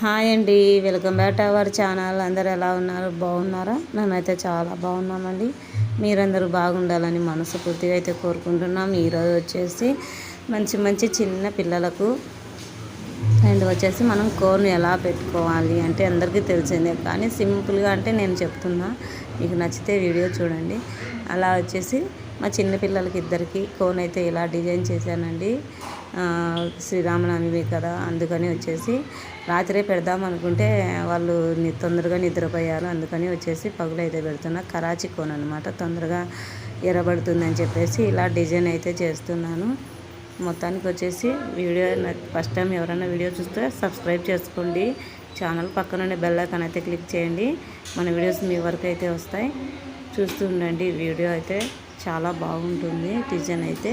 Hi అండి welcome back to our channel. అందరు ఎలా ఉన్నారు? బాగున్నారా? మేమైతే చాలా బాగున్నామండి. మీరందరూ బాగుండాలని మనస్ఫూర్తిగా అయితే కోరుకుంటున్నాం. ఈరోజు వచ్చేసి మంచి మంచి చిన్న పిల్లలకు అండ్ వచ్చేసి మనం కోన్ ఎలా పెట్టుకోవాలి అంటే అందరికీ తెలిసిందే. కానీ సింపుల్గా అంటే నేను చెప్తున్నా. మీకు నచ్చితే వీడియో చూడండి. అలా వచ్చేసి మా చిన్న పిల్లలకి ఇద్దరికి కోన్ అయితే ఇలా డిజైన్ చేశానండి. శ్రీరామనవమి కదా అందుకని వచ్చేసి రాత్రే పెడదాం అనుకుంటే వాళ్ళు తొందరగా నిద్రపోయారు. అందుకని వచ్చేసి పగులు అయితే పెడుతున్నా. కరాచీ కోన్ అనమాట తొందరగా ఎర్రబడుతుందని చెప్పేసి ఇలా డిజైన్ అయితే చేస్తున్నాను. మొత్తానికి వచ్చేసి వీడియో ఫస్ట్ టైం ఎవరైనా వీడియో చూస్తే సబ్స్క్రైబ్ చేసుకోండి. ఛానల్ పక్కనుండే బెల్ ఐకాన్ అయితే క్లిక్ చేయండి. మన వీడియోస్ మీ వరకు అయితే వస్తాయి. చూస్తూ ఉండండి. వీడియో అయితే చాలా బాగుంటుంది. డిజైన్ అయితే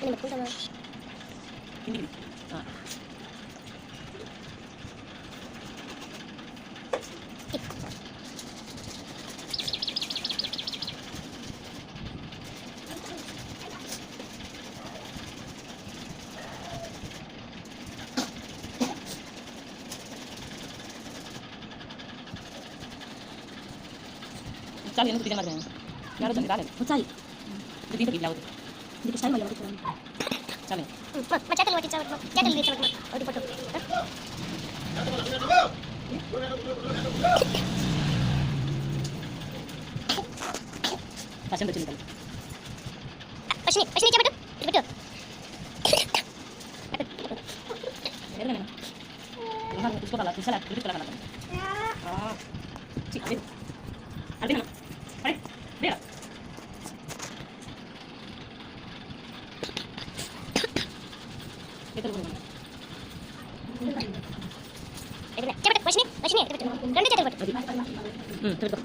Hindi magpunta ba? Hindi. Ah. Cari, ini tuh tiga macam. Nggak ada cari, kalian. Mau cari. Itu pindah pindah. Pasien betul-betul. Pasien, pasien coba dulu. Coba dulu. Ada. Ada. Ada. Ada. Ada. Ada. Ada. Ada. Ada. Ada. Ada. Ada. Ada. Ada. Ada. Ada. Ada. Ada. ఇటు చెప్పట్టు పశ్చిని పశ్చిని ఇటు పెట్టు రెండు చేతులు పట్టు తిరుగుతాం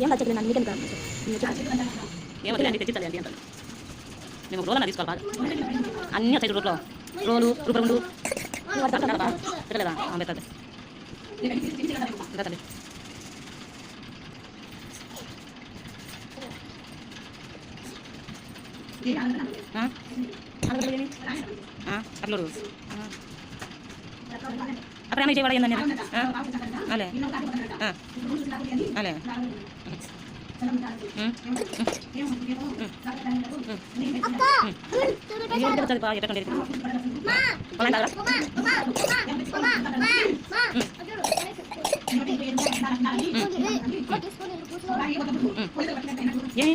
ఏం వచ్చేది నన్ను మీకెందుకు ఏమవుతుంది అండి తెచ్చిస్తాను అండి అంటారు మేము ఒక రోలన్నా తీసుకోవాలి బాగా అన్నీ వచ్చాయి రోడ్లో రోలు రూపరుండు పెట్టలేదా పెట్టదు ఇంకా తల్లి ఆ? ఆ, అట్లోడు ఆ. అక్కడ ఏమైనా చేయబడి ఏందండి అలే ఆ. అలే ఉం. ఏం తిరుగుతుంది బాగా ఎట్లా ఉండేది పొలం కాదురా ఏమి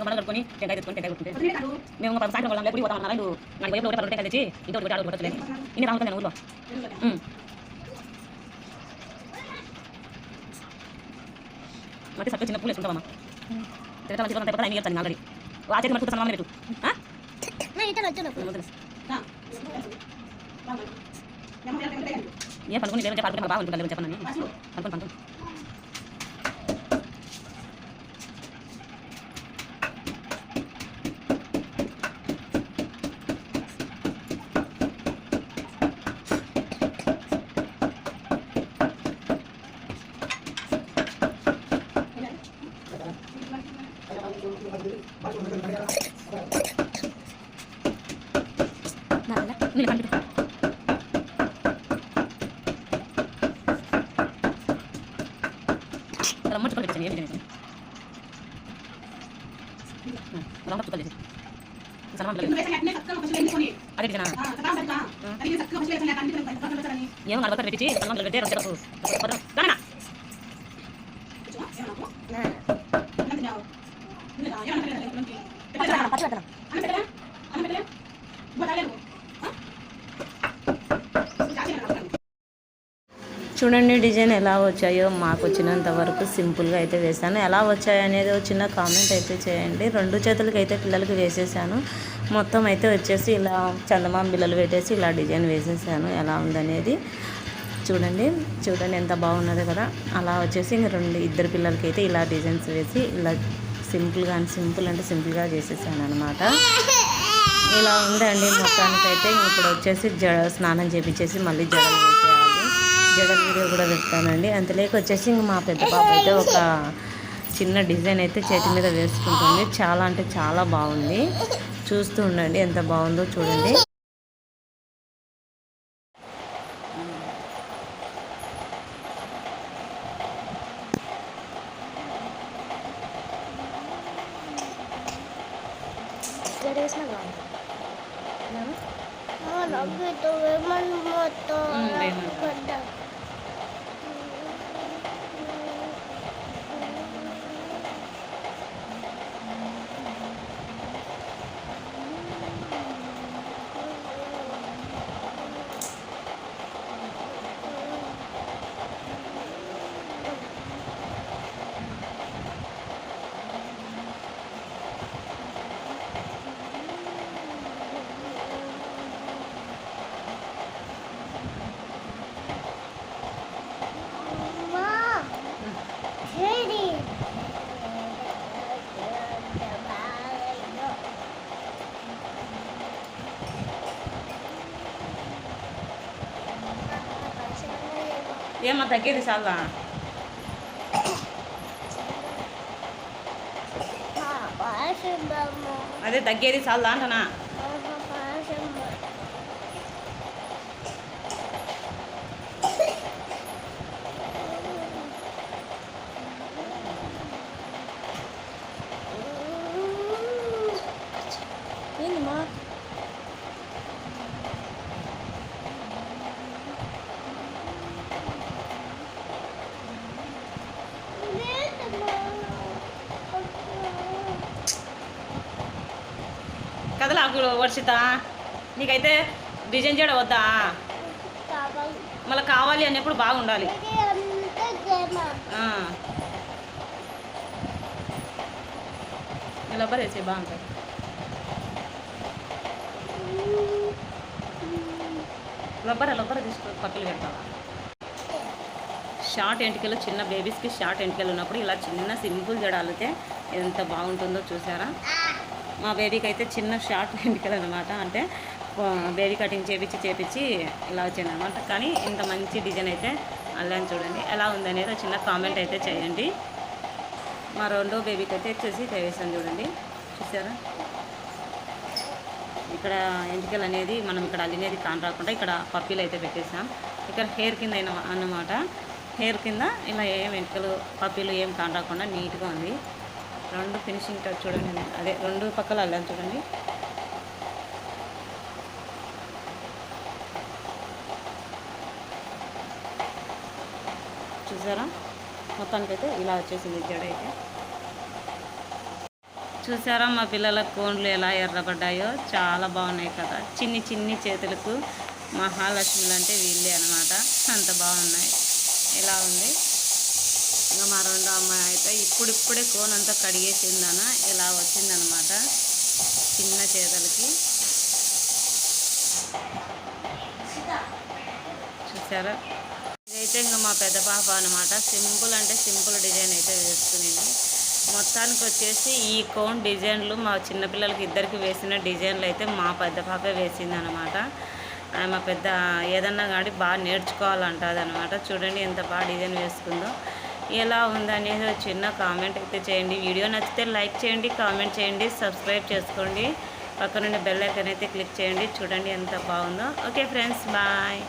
మనం కట్టుకొని టెంకాయ తెచ్చుకొని టెంకాయ కొట్టుకుంటే మేము సాయంత్రం వాళ్ళం ఎప్పుడు పోతాం అన్నారు నాకు వైపు ఒకటి టెంకాయ తెచ్చి ఇంటి ఒకటి కొట్టలేదు ఇన్ని రాములు నేను ఊళ్ళో చేతి మట్టి సమానం పెట్టు ఆ? నేను ఇతను వచ్చాను ఏమో తెలుసు. ఏ పనుకుని లేదంటే పడుకుంటే చెప్పండి పనుకుని పనుకుని నీళ్ళు పంపిస్తా అలా ముట్టుకొని పెట్టాను ఏమి తినేసి రౌండ్ చుక్కలు చేసి సన్మానం పిల్లలు. అదే డిజైనా ఏమో నలభై పెట్టించి సన్మానం పెట్టే రెండు చెరకు కానీ చూడండి డిజైన్ ఎలా వచ్చాయో మాకు వచ్చినంత వరకు సింపుల్గా అయితే వేసాను ఎలా వచ్చాయి అనేది ఒక చిన్న కామెంట్ అయితే చేయండి. రెండు చేతులకి అయితే పిల్లలకి వేసేసాను. మొత్తం అయితే వచ్చేసి ఇలా చందమామ బిల్లలు పెట్టేసి ఇలా డిజైన్ వేసేసాను. ఎలా ఉందనేది చూడండి. చూడండి ఎంత బాగున్నదో కదా. అలా వచ్చేసి ఇంక రెండు ఇద్దరు పిల్లలకి అయితే ఇలా డిజైన్స్ వేసి ఇలా సింపుల్గా సింపుల్ అంటే సింపుల్గా చేసేసాను అనమాట ఇలా ఉందండి మొత్తానికైతే. ఇప్పుడు వచ్చేసి జడ స్నానం చేపించేసి మళ్ళీ జడలు వేసేయాలి. జడల వీడియో కూడా పెడతానండి. అంతలేక వచ్చేసి ఇంక మా పెద్ద పాప అయితే ఒక చిన్న డిజైన్ అయితే చేతి మీద వేసుకుంటుంది. చాలా అంటే చాలా బాగుంది. చూస్తూ ఉండండి ఎంత బాగుందో చూడండి. జడేసిన బాగుంది anak-anak gitu memang motor. ఏమో తగ్గేది చాలా పాశంబమ్మ అదే తగ్గేది చాలా అంటనా కదలాకు వర్షిత? నీకైతే డిజైన్ చేయడం వద్దా? మళ్ళీ కావాలి అన్నప్పుడు బాగుండాలి. ఇది ఇలా వేసి బాగుంటుంది రబ్బర్ రబ్బర్ తీసుకో పక్కలు పెడతావా షార్ట్ ఎంటికలు చిన్న బేబీస్కి షార్ట్ ఎంటికలు ఉన్నప్పుడు ఇలా చిన్న సింపుల్ జడాలితే ఎంత బాగుంటుందో చూసారా? మా బేబీకి అయితే చిన్న షార్ట్ ఎంటికలు అనమాట అంటే బేబీ కటింగ్ చేపించి చేపించి ఇలా వచ్చింది అనమాట కానీ ఇంత మంచి డిజైన్ అయితే అల్లాని చూడండి. ఎలా ఉందనేది చిన్న కామెంట్ అయితే చేయండి. మా రెండో బేబీకి అయితే వచ్చేసి వేసాను చూడండి. చూసారా? ఇక్కడ ఎంటికలు అనేది మనం ఇక్కడ అల్లినేది కాని రాకుండా ఇక్కడ పప్పీలు అయితే పెట్టేసాం ఇక్కడ హెయిర్ కింద అయిన అన్నమాట. హెయిర్ కింద ఇలా ఏం ఎంటికలు పప్పీలు ఏం కాని రాకుండా నీట్గా ఉంది. రెండు ఫినిషింగ్ టచ్ చూడండి అదే రెండు పక్కల అల్లాను చూడండి. చూసారా? మొత్తానికైతే ఇలా వచ్చేసింది జడ అయితే. చూసారా మా పిల్లల కోన్లు ఎలా ఎర్రబడ్డాయో? చాలా బాగున్నాయి కదా. చిన్ని చిన్ని చేతులకు మహాలక్ష్ములు అంటే వీళ్ళే అనమాట అంత బాగున్నాయి. ఇలా ఉంది? ఇంకా మా రెండో అమ్మాయి అయితే ఇప్పుడిప్పుడే కోన్ అంతా కడిగేసిందన ఇలా వచ్చిందనమాట చిన్న చేతులకి చూసారా? ఇదైతే ఇంకా మా పెద్ద పాప అనమాట. సింపుల్ అంటే సింపుల్ డిజైన్ అయితే వేసుకునేది. మొత్తానికి వచ్చేసి ఈ కోన్ డిజైన్లు మా చిన్నపిల్లలకి ఇద్దరికి వేసిన డిజైన్లు అయితే మా పెద్ద పాపే వేసింది అనమాట మా పెద్ద ఏదన్నా కానీ బాగా నేర్చుకోవాలంటుంది అనమాట చూడండి ఎంత బాగా డిజైన్ వేసుకుందో. ఎలా ఉందనేది ఒక చిన్న కామెంట్ అయితే చేయండి. వీడియో నచ్చితే లైక్ చేయండి కామెంట్ చేయండి సబ్స్క్రైబ్ చేసుకోండి. పక్కనుండి బెల్ ఐకాన్ అయితే క్లిక్ చేయండి. చూడండి ఎంత బాగుందో. Okay friends bye